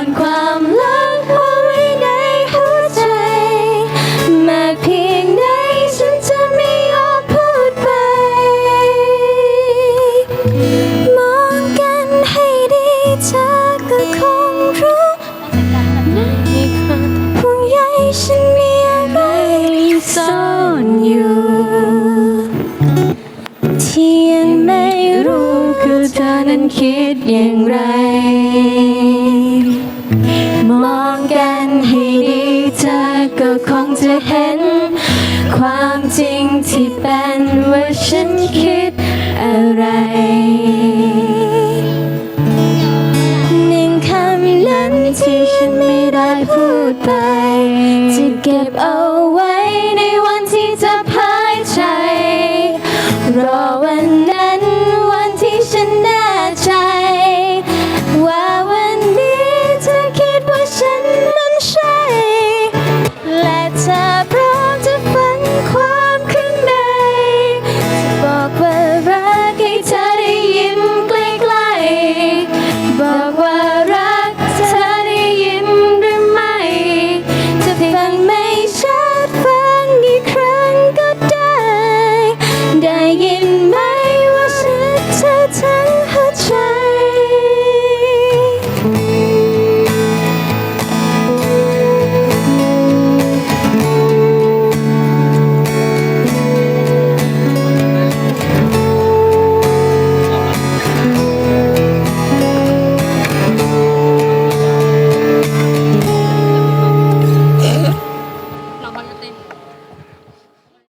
อนความลับเอาไว้ในหัวใจ มากเพียงใดฉันจะไม่ยอมพูดไป มองกันให้ดีเธอก็คงรู้ผู้ใหญ่ฉันมีอะไรซ่อนอยู่ ที่ยังไม่รู้คือเธอนั้นคิดอย่างไระเห็น ความจริงที่เป็นว่าฉันคิดอะไร หนึ่งคำนั้นที่ฉันไม่ได้พูดไป